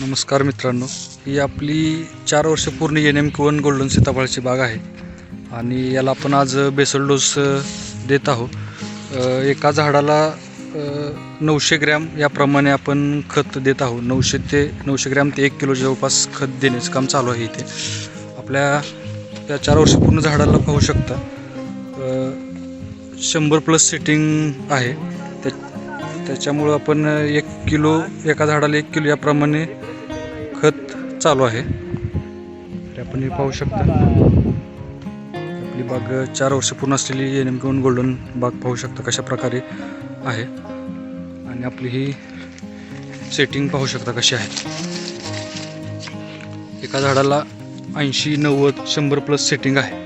नमस्कार मित्रांनो ही आपली चार वर्ष पूर्ण एन एम वन गोल्डन सीताफळाची बाग आहे. आणि याला आपण आज बेसल डोस देत आहोत. एका झाडाला नऊशे ग्रॅम याप्रमाणे आपण खत देत आहोत. नऊशे ते नऊशे ग्रॅम ते एक किलो जवळपास खत देण्याचं काम चालू आहे इथे. आपल्या या चार वर्ष पूर्ण झाडाला पाहू शकता शंभर प्लस सिटिंग आहे. त्या त्याच्यामुळं आपण एक किलो एका झाडाला एक किलो याप्रमाणे खत चालू आहे. तर आपण हे पाहू शकता. आपली बाग चार वर्ष पूर्ण असलेली एन एम घेऊन गोल्डन बाग पाहू शकता कशा प्रकारे आहे. आणि आपली ही सेटिंग पाहू शकता कशी आहे. एका झाडाला ऐंशी नव्वद शंभर प्लस सेटिंग आहे.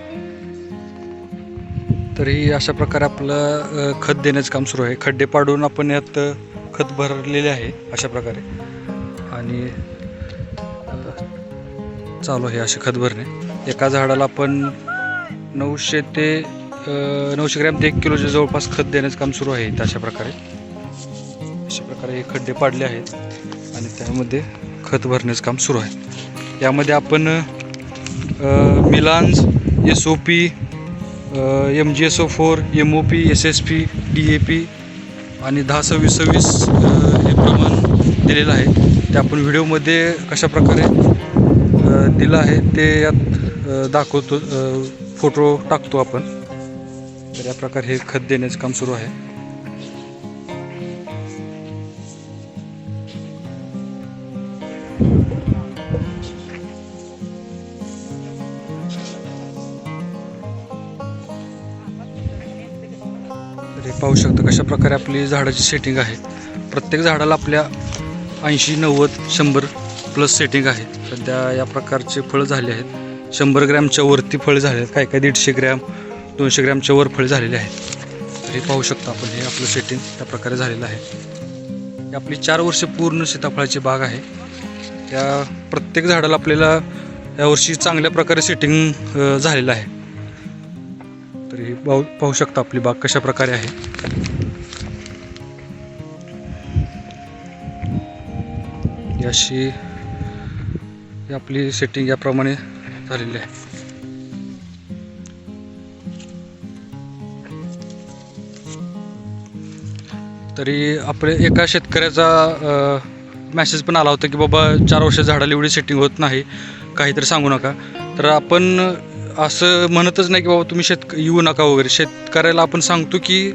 तरी अशा प्रकारे आपलं खत देण्याचं काम सुरू आहे. खड्डे पाडून आपण यात खत भरलेले आहे अशा प्रकारे. आणि चालू आहे असे खत भरणे एका झाडाला आपण नऊशे ते नऊशे ग्रॅम ते एक किलोच्या जवळपास खत देण्याचं काम सुरू आहे अशा प्रकारे. अशा प्रकारे हे खड्डे पाडले आहेत आणि त्यामध्ये खत भरण्याचं काम सुरू आहे. यामध्ये आपण मिलान्स S O P M G S O four M O P S S P D A P आणि दहा सव्वीस सव्वीस हे प्रमाण दिलेलं आहे. ते आपण व्हिडिओमध्ये कशा प्रकारे दिलं आहे ते यात दाखवतो फोटो टाकतो आपण. तर या प्रकारे हे खत देण्याचं काम सुरू आहे. पाहू शकता कशा प्रकारे आपली झाडाची सेटिंग आहे. प्रत्येक झाडाला आपल्या ऐंशी नव्वद शंभर प्लस सेटिंग आहे. सध्या या प्रकारचे फळं झाले आहेत. शंभर ग्रॅमच्या वरती फळं झाले आहेत. काय काय दीडशे ग्रॅम दोनशे ग्रॅमच्या वर फळं झालेले आहेत. हे पाहू शकता आपण हे आपलं सेटिंग त्या प्रकारे झालेलं आहे. आपली चार वर्ष पूर्ण सीताफळाची बाग आहे. त्या प्रत्येक झाडाला आपल्याला यावर्षी चांगल्या प्रकारे सेटिंग झालेलं आहे. तर हे पाहू पाहू शकता आपली बाग कशा प्रकारे आहे. ही अशी ही आपली सेटिंग याप्रमाणे झालेली आहे. तरी आपले एका शेतकऱ्याचा मॅसेज पण आला होता की बाबा चार वर्ष झाडाला एवढी सेटिंग होत नाही काहीतरी सांगू नका. तर आपण असं म्हणतच नाही की बाबा तुम्ही शेत येऊ नका वगैरे. शेतकऱ्याला आपण सांगतो की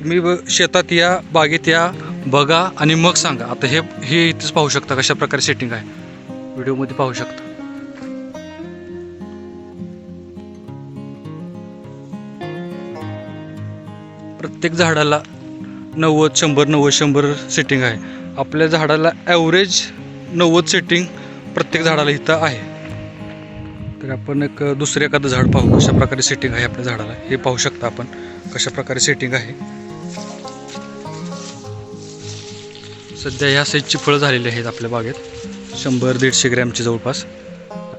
तुम्ही ब- शेतात या बागेत या बघा आणि मग सांगा. आता हे हे इथेच पाहू शकता कशा प्रकारे सेटिंग आहे. व्हिडिओमध्ये पाहू शकता. प्रत्येक झाडाला नव्वद शंभर नव्वद शंभर सेटिंग आहे. आपल्या झाडाला ॲव्हरेज नव्वद सेटिंग प्रत्येक झाडाला इथं आहे. तर आपण एक दुसरे एखादं झाड पाहू कशा प्रकारे सेटिंग आहे आपल्या झाडाला. हे पाहू शकता आपण कशा प्रकारे सेटिंग आहे. सध्या ह्या साईजची फळं झालेली आहेत आपल्या बागेत. शंभर दीडशे ग्रॅमची जवळपास.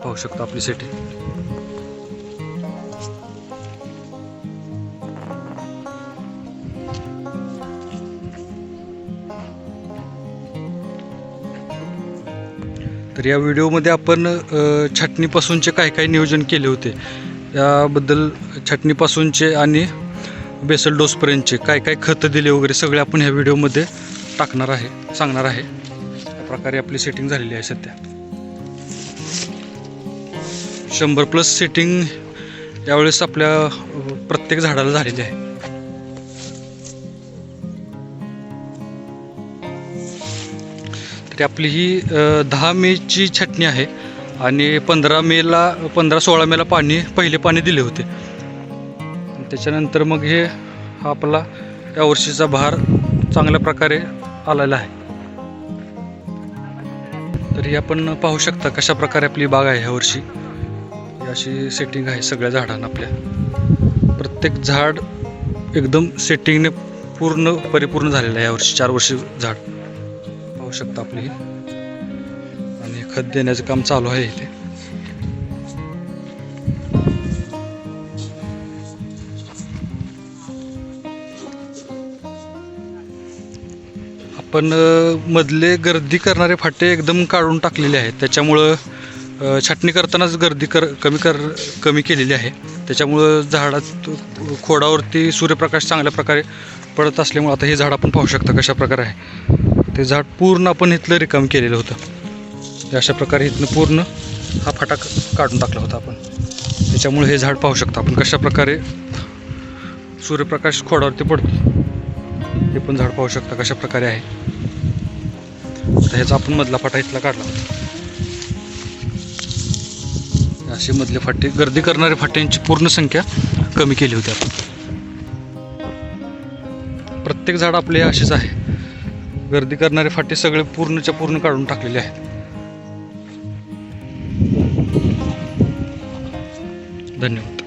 पाहू शकतो आपली सेटिंग तर या व्हिडिओमध्ये आपण छाटणीपासूनचे काय काय नियोजन केले होते? याबद्दल छाटणीपासूनचे आणि बेसल डोसपर्यंतचे काय काय खतं दिले वगैरे सगळे आपण ह्या व्हिडिओमध्ये टाकणार आहे सांगणार आहे. प्रकारे आपली सेटिंग झालेली आहे सध्या. शंभर प्लस सेटिंग यावेळेस आपल्या प्रत्येक झाडाला झालेली आहे. तरी आपली ही दहा मेची छटणी आहे आणि पंधरा मेला पंधरा सोळा मेला पाणी पहिले पाणी दिले होते. त्याच्यानंतर मग हे आपला यावर्षीचा भार चांगल्या प्रकारे आलेला आहे. तर ही आपण पाहू शकता कशा प्रकारे आपली बाग आहे ह्या वर्षी. ही अशी सेटिंग आहे सगळ्या झाडांना आपल्या. प्रत्येक झाड एकदम सेटिंगने पूर्ण परिपूर्ण झालेलं आहे यावर्षी चार वर्षी झाड. पाहू शकता आपली. आणि खत देण्याचं काम चालू आहे इथे. पण मधले गर्दी करणारे फाटे एकदम काढून टाकलेले आहेत. त्याच्यामुळं छाटणी करतानाच गर्दी कर कमी कर कमी केलेली आहे. त्याच्यामुळं झाडात खोडावरती सूर्यप्रकाश चांगल्या प्रकारे पडत असल्यामुळं आता हे झाड आपण पाहू शकता कशा प्रकारे आहे. ते झाड पूर्ण आपण इथलं रिकाम केलेलं होतं. अशा प्रकारे इथनं पूर्ण हा फाटा काढून टाकला होता आपण. त्याच्यामुळे हे झाड पाहू शकता आपण कशा प्रकारे सूर्यप्रकाश खोडावरती पडतो. हे पण झाड पाहू शकता कशा प्रकारे आहे. आता ह्याचा आपण मधला फाटा इथला काढला. असे मधले फाटे गर्दी करणाऱ्या फाट्यांची पूर्ण संख्या कमी केली होती आपण. प्रत्येक झाड आपले असेच आहे. गर्दी करणारे फाटे सगळे पूर्णच्या पूर्ण काढून टाकलेले आहेत. धन्यवाद.